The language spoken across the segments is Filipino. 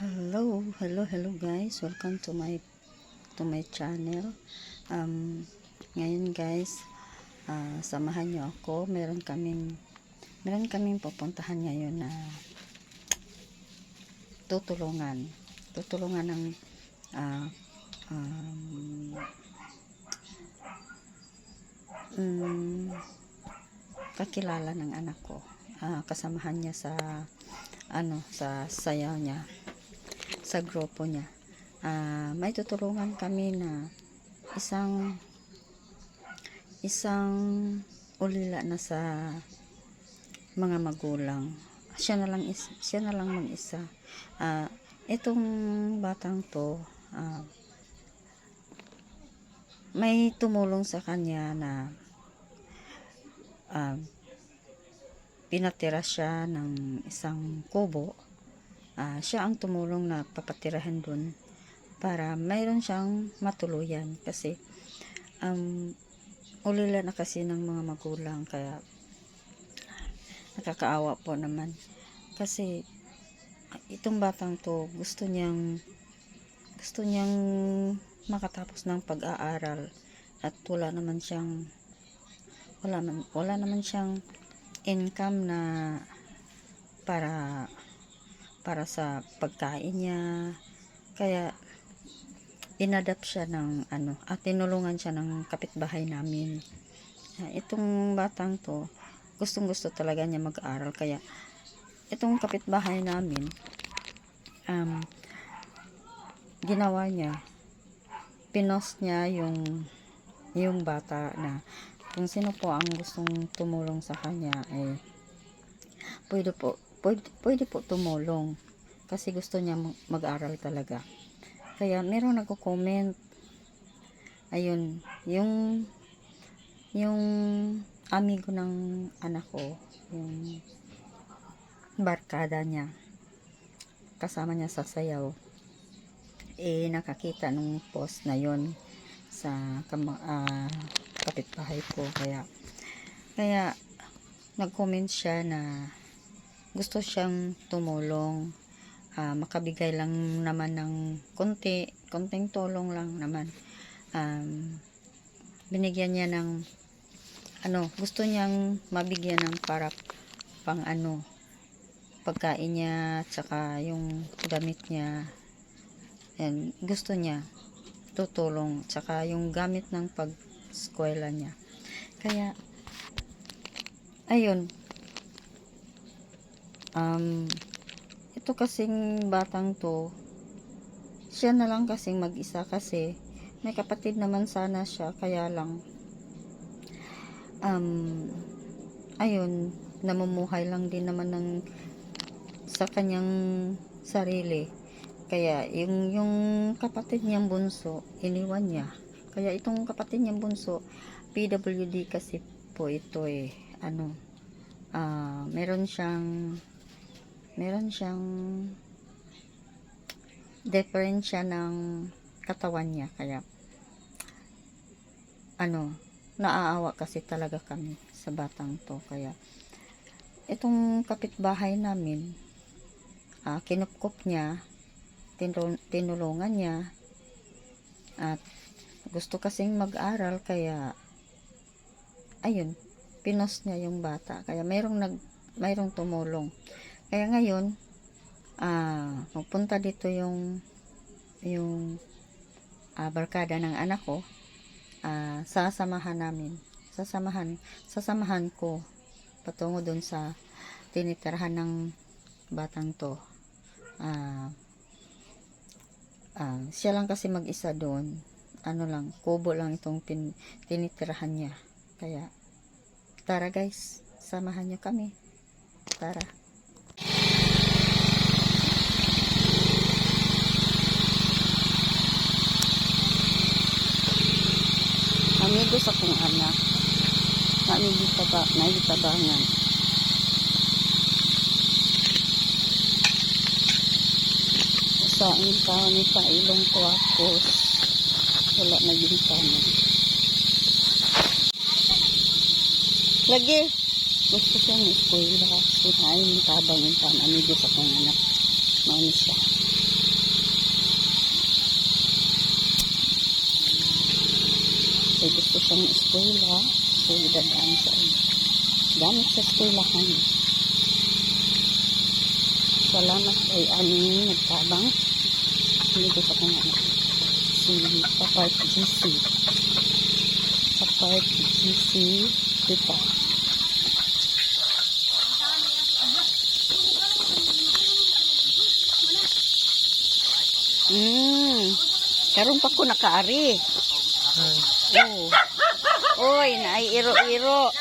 Hello, hello, hello guys. Welcome to my to my channel. Um ngayon guys, ah, samahan niyo ako. Meron kaming meron kaming pupuntahan ngayon na tutulungan. Tutulungan ng ah, um, mm, kakilala ng anak ko. Ah, kasamahan niya sa ano sa sayaw niya sa grupo niya. Ah, may tutulungan kami na isang isang ulila na sa mga magulang. Siya na lang is, siya na lang mag-isa. Ah, itong batang to ah, may tumulong sa kanya na ah, pinatira siya ng isang kubo ah, siya ang tumulong na papatirahan dun para mayroon siyang matuluyan kasi um, ulila na kasi ng mga magulang kaya nakakaawa po naman. Kasi itong batang to gusto niyang gusto niyang makatapos ng pag-aaral at wala naman siyang wala, wala naman siyang income na para para sa pagkain niya. Kaya, inadapt siya ng ano, at tinulungan siya ng kapitbahay namin. Ah, Itong batang to, gustong gusto talaga niya mag-aral. Kaya, itong kapitbahay namin, um, ginawa niya, pinost niya yung, yung bata na kung sino po ang gustong tumulong sa kanya, eh, pwede po, pwede, pwede po tumulong kasi gusto niya mag- mag-aral talaga. Kaya meron nagko-comment. Ayun, yung yung amigo ng anak ko, yung barkada niya, kasama niya sa sayaw, eh nakakita nung post na yon sa kama, ah, kapitbahay ko. Kaya, kaya nag-comment siya na gusto siyang tumulong. Ah, makabigay lang naman ng konti konting tulong lang naman. Um, binigyan niya ng ano gusto niyang mabigyan ng para pang ano pagkain niya tsaka yung gamit niya. And gusto niya tutulong tsaka yung gamit ng pag eskwela niya. Kaya ayun um, ito kasing batang to, siya na lang kasing mag-isa kasi may kapatid naman sana siya, kaya lang, um, ayun, namumuhay lang din naman ng sa kanyang sarili. Kaya, yung, yung kapatid niyang bunso, iniwan niya. Kaya, itong kapatid niyang bunso, PWD kasi po ito eh, ano, ah, meron siyang meron siyang diferensya ng katawan niya kaya ano naaawa kasi talaga kami sa batang to kaya itong kapitbahay namin ah, kinupkup niya tinul- tinulungan niya at gusto kasing mag-aral kaya ayun pinos niya yung bata kaya mayroong nag mayroong tumulong kaya ngayon, ah, magpunta dito yung yung ah, barkada ng anak ko, ah, sasamahan namin. Sasamahan, sasamahan ko patungo dun sa tinitirahan ng batang to. Ah, ah, siya lang kasi mag-isa doon. Ano lang, kubo lang itong tin, tinitirahan niya. Kaya, tara guys, samahan niyo kami. Tara. Sa kong anak. Kami dito ba naigitabangan sa ang taon ni Pailong Kuakos wala na gintanan lagi gusto siya ng eskwela. Kinain ng tabang yung tan amigo sa kong anak. Mauni siya siyang eskwela. So, idadaan sa gamit sa eskwelahan. Salamat kay Ani nagtabang. Ko sa kanya si Papart GC. Papart GC Tita. Hmm. Karon pa ko nakaari. Oh. Oy, naay iro-iro.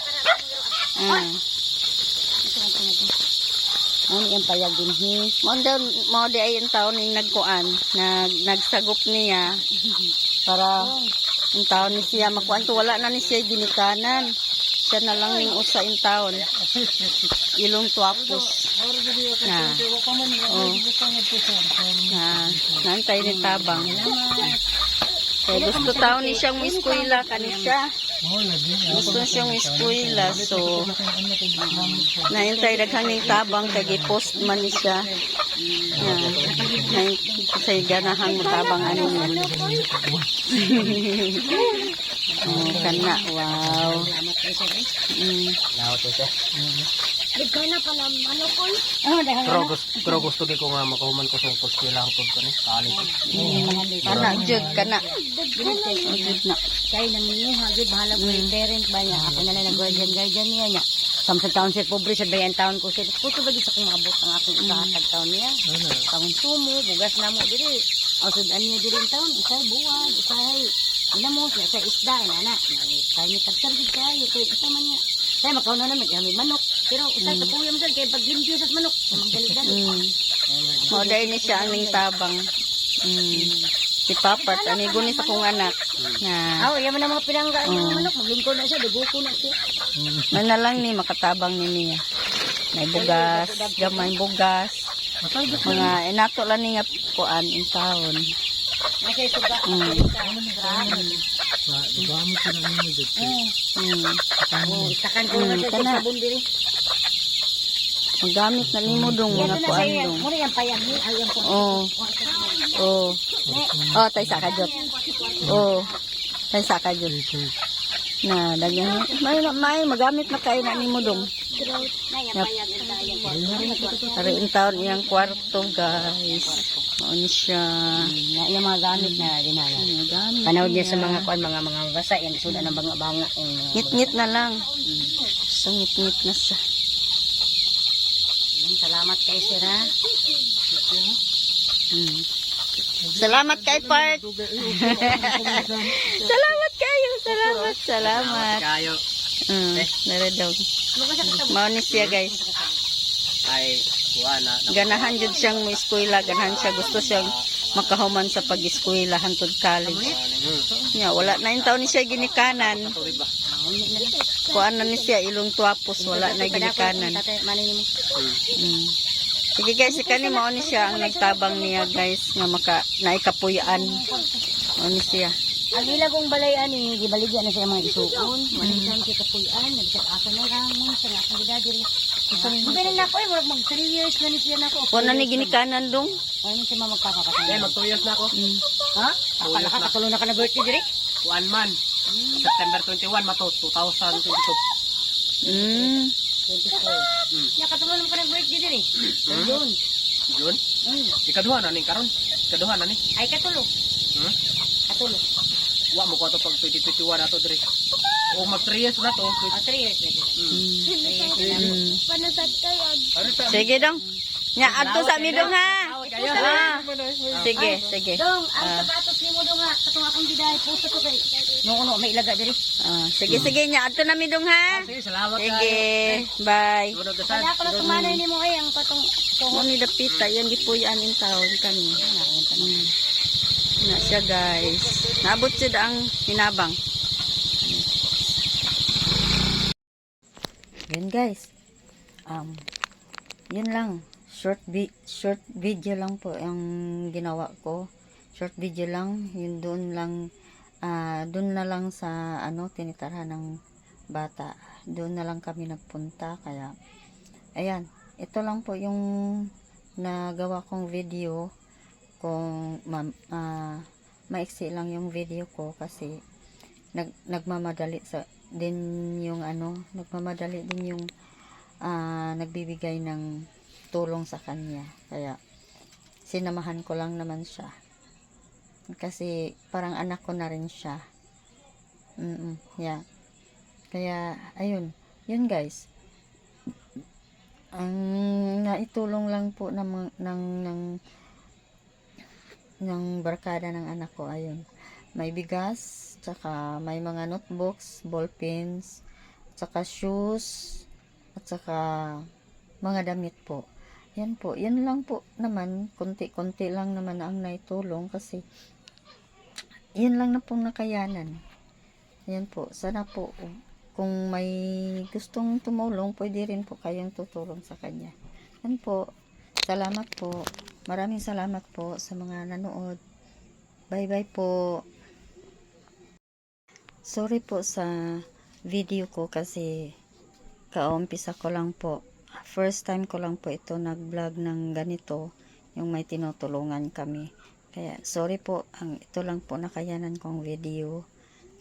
Ah. Ano yung payag din hi? Mo daw mo di ay yung taon ning nagkuan, nag nagsagop niya para yung taon ni siya makuan to wala na ni siya ginikanan. Siya na lang ning usa yung taon. Ilong tuapos. Na. Oh. Na, nantay ni tabang. Kaya gusto taon ni siyang miskuila kani siya. Gusto siyang eskwela, so naintay daghang ning tabang kay gi-post man ni siya. Na, na say ganahan mo tabang ano niya. oh, kana, wow. Mm. Pero gusto, pero gusto ko nga makahuman ko sa pagkila ko ko ni kali. Kana, jud, kana. Jud na. Kaya nang ninyo, hagid, bahala ko yung parent ba niya. Ako na lang nag-guardian-guardian niya niya. Samsang taon siya pobre sa bayan taon ko siya. Puto ba sa kung abot ang akong ikahatag taon niya. Taon sumo, bugas na mo diri. Asudan niya diri ang taon. Isay buwad, isay. Ina mo siya sa isda, nana. Kaya niya tagsargid kayo. Kaya isa man niya. Kaya makaw na naman, kami manok. Pero isay mm. kapuya mo dyan, kaya pag limpyo sa manok, magalit-galit. Mm. Mo dai ni siya ang tabang. Mm. Si Papat, amigo ni sa kong anak. Na, Aw, yaman na mga pinanggaan ng manok, maglingkod na siya, dugo ko na siya. man na lang ni makatabang ni niya. May bugas, gamay bugas. Mga inato lang ni nga kuan in taon. Nasa suga. Mm. Grabe. Mm. Oh, isakan ko na Mm, siya kana. sa sabon diri. Magamit na nimo dong Yan mga kuan dong. muna yung payang ni, ay yung Oh. Oh. Oh, tay sa kajot. Oh. Tay sa kajot. Na dagyan may may magamit na kay na nimo dong. Ari in taon iyang kwarto guys. Ni siya. Na yung mga gamit na dinala. Panahod niya sa mga kuan mga mga basa yan suda ng banga banga yung mga- Ngit-ngit na lang. So ngit-ngit na siya. Salamat kay sir ha. Mm. Salamat kay Part. salamat kayo. Salamat. Salamat. Kayo Mm, nara daw. Mao ni siya guys. ay kuha na na Ganahan jud siyang mo eskwela, ganahan siya gusto siyang makahuman sa pag-eskwela hantod college. Nya wala na yung taon ni siya ginikanan. Kuan na ni siya ilong tuapos wala na ginikanan. Mm. Sige guys, si kani mao ni siya ang nagtabang niya guys nga maka naikapuyaan. Mao ni siya. Ang ila kong balay ani, gibaligyan na siya mga isuon. Manisan siya kapuyan, nagsak asa na ramon, sa nga akong gida diri. Hindi na ako eh, murag mag 3 years na ni siya na ako. Kuan na ni ginikanan dong. Ano siya mamagpapakatay? Ay mag 2 years na ako. Mm. Ha? Akala ka katulong na ka na birthday diri? Kuan man. September 21 mato 2022. Mm. 24. Hmm. Ya katulong ka na birthday diri. Yun. Jun. Mm. Ikaduha na karon. Ikaduha na ni. Ay katulong. Hmm? Katulong. Wa mo ko ato pag 2021 ato diri. O mag 3 years na to. Ah, 3 years na diri. Hmm. Mm. Sige dong. Nya adto sa mi dong ha. Ah. Sige, sige. Dong, ang sapatos ni mo dong nga, katong akong giday, puso ko kay. No, no, may ilaga diri. Ah, sige sige nya adto na mi dong ha. Sige, salamat Sige, bye. Sunod ka sad. Wala ko na tumanay ni mo ay ang katong Mo ni dapita yan gipuyan in taon kani. Mm. Na siya guys. Naabot siya ang hinabang. Yan guys. Um, yun lang. Short vi short video lang po ang ginawa ko. Short video lang. Yun doon lang ah doon na lang sa ano tinitarhan ng bata. Doon na lang kami nagpunta kaya ayan, ito lang po yung nagawa kong video kung ma, ah, maiksi lang yung video ko kasi nag, nagmamadali sa din yung ano, nagmamadali din yung ah, nagbibigay ng tulong sa kanya. Kaya sinamahan ko lang naman siya. Kasi parang anak ko na rin siya. Mm yeah. Kaya ayun, yun guys. Ang naitulong lang po ng ng ng ng barkada ng anak ko ayun. May bigas, tsaka may mga notebooks, ballpens, tsaka shoes, at saka mga damit po. Yan po, yan lang po naman, konti-konti lang naman ang naitulong kasi yan lang na pong nakayanan. Yan po, sana po kung may gustong tumulong, pwede rin po kayong tutulong sa kanya. Yan po, salamat po. Maraming salamat po sa mga nanood. Bye-bye po. Sorry po sa video ko kasi kaumpisa ko lang po. First time ko lang po ito nag-vlog ng ganito, yung may tinutulungan kami. Kaya sorry po, ang ito lang po nakayanan kong video.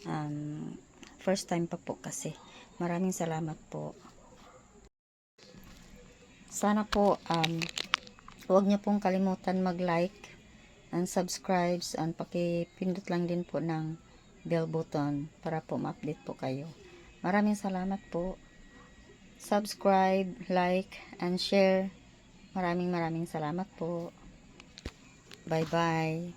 Um, first time pa po kasi. Maraming salamat po. Sana po um, huwag niyo pong kalimutan mag-like and subscribe and pakipindot lang din po ng bell button para po ma-update po kayo. Maraming salamat po. Subscribe, like, and share. Maraming maraming salamat po. Bye-bye.